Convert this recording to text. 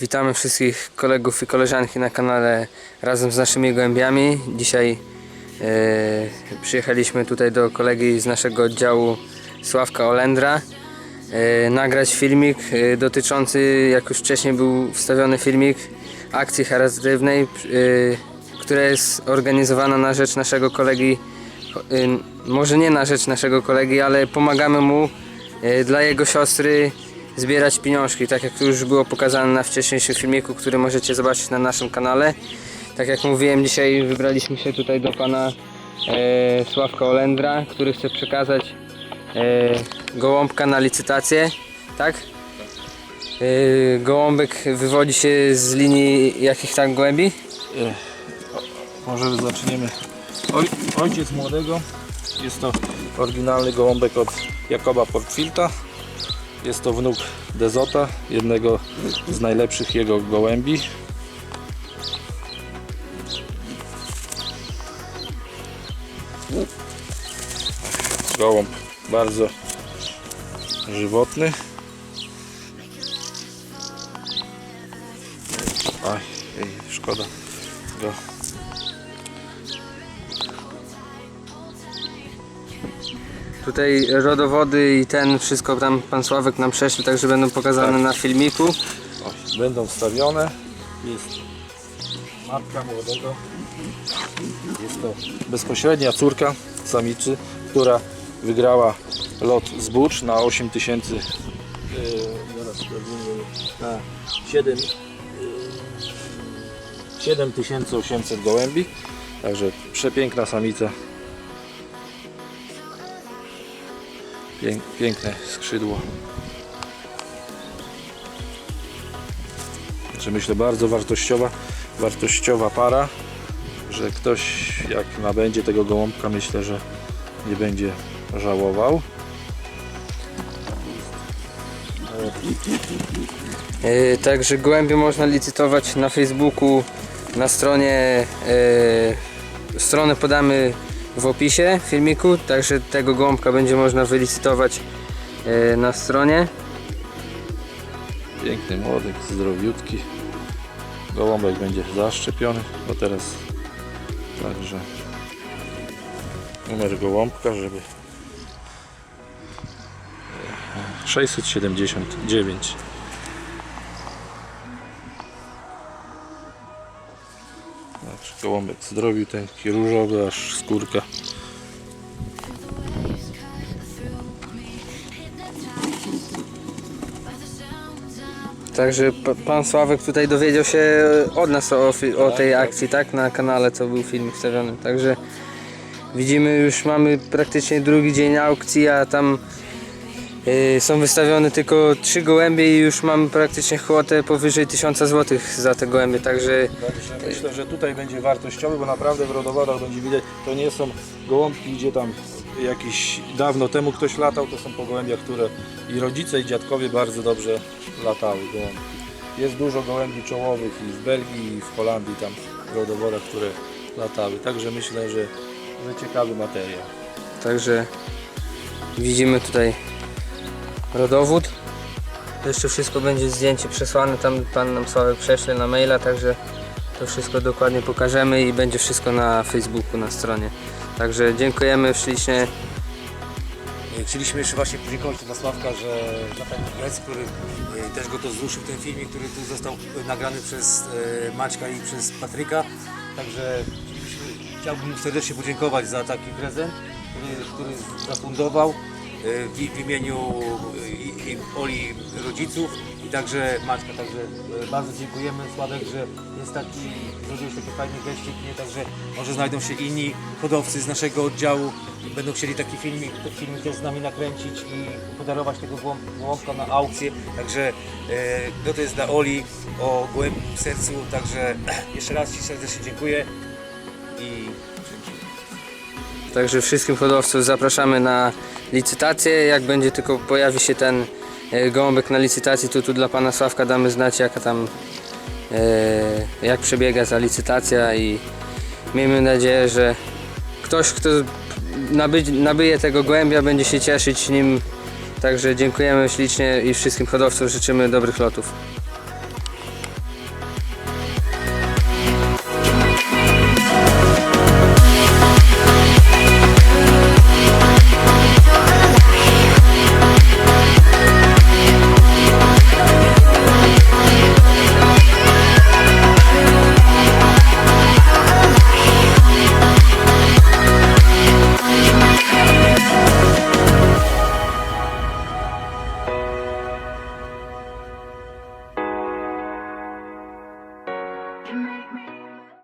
Witamy wszystkich kolegów i koleżanki na kanale razem z naszymi gołębiami. Dzisiaj e, przyjechaliśmy tutaj do kolegi z naszego oddziału Sławka Olendra e, nagrać filmik e, dotyczący, jak już wcześniej był wstawiony filmik, akcji charytatywnej, e, która jest organizowana na rzecz naszego kolegi, e, może nie na rzecz naszego kolegi, ale pomagamy mu e, dla jego siostry zbierać pieniążki, tak jak już było pokazane na wcześniejszym filmiku, który możecie zobaczyć na naszym kanale. Tak jak mówiłem, dzisiaj wybraliśmy się tutaj do pana e, Sławka Olendra, który chce przekazać e, gołąbka na licytację, tak? E, gołąbek wywodzi się z linii jakich tam głębi? Może zaczniemy. Oj, ojciec młodego jest to oryginalny gołąbek od Jakoba Portfilta. Jest to wnuk Dezota, jednego z najlepszych jego gołębi. Gołąb bardzo żywotny. Aj, szkoda go Tutaj rodowody i ten wszystko tam pan Sławek nam prześle, także będą pokazane Tak. na filmiku. O, będą wstawione. Jest matka młodego. Jest to bezpośrednia córka samicy, która wygrała lot zbócz na 8000 yy, zaraz sprawdzimy, na 7 yy, 7800 gołębi. Także przepiękna samica. Piękne skrzydło. Także myślę bardzo wartościowa, wartościowa para, że ktoś jak nabędzie tego gołąbka myślę, że nie będzie żałował. E, Także gołębie można licytować na Facebooku, na stronie. E, stronę podamy w opisie filmiku, także tego gołąbka będzie można wylicytować e, na stronie. Piękny młodek, zdrowiutki. Gołąbek będzie zaszczepiony, bo teraz także numer gołąbka, żeby 679 Także gołąbek zdrowiuteńki, różowy aż skórka Także pa- pan Sławek tutaj dowiedział się od nas o, o tej akcji, tak? Na kanale, co był film wstawiony. Także widzimy, już mamy praktycznie drugi dzień aukcji, a tam są wystawione tylko trzy gołębie i już mamy praktycznie kwotę powyżej 1000 zł za te gołębie. Także Także myślę, że tutaj będzie wartościowy, bo naprawdę w rodowodach będzie widać, to nie są gołąbki, gdzie tam jakiś dawno temu ktoś latał, to są pogołębia, które i rodzice i dziadkowie bardzo dobrze latały gołąbki. Jest dużo gołębi czołowych i w Belgii i w Holandii tam w rodowodach, które latały. Także myślę, że, że ciekawy materiał. Także widzimy tutaj rodowód. Jeszcze wszystko będzie zdjęcie przesłane, tam pan nam Sławek prześle na maila, także to wszystko dokładnie pokażemy i będzie wszystko na Facebooku, na stronie. Także dziękujemy ślicznie. E, Chcieliśmy jeszcze właśnie podziękować dla Sławka, że ten gest, który e, też go to wzruszył ten filmik, który tu został e, nagrany przez Maćka i przez Patryka. Także chciałbym serdecznie podziękować za taki prezent, który, który zafundował w, w imieniu i, i Oli rodziców i także Maćka. Także e, bardzo dziękujemy Sławek, że jest taki, zrobiłeś taki fajny geścik, nie? Także może znajdą się inni hodowcy z naszego oddziału, będą chcieli taki filmik, filmik z nami nakręcić i podarować tego gołąb- gołąbka na aukcję. Także e, no to jest dla Oli o gołębi w sercu, także jeszcze raz Ci serdecznie dziękuję i Także wszystkim hodowców zapraszamy na licytację. Jak będzie tylko pojawi się ten e, gołąbek na licytacji, to tu dla pana Sławka damy znać jaka tam e, jak przebiega ta licytacja i miejmy nadzieję, że ktoś kto naby, nabyje tego gołębia będzie się cieszyć nim. Także dziękujemy ślicznie i wszystkim hodowcom życzymy dobrych lotów.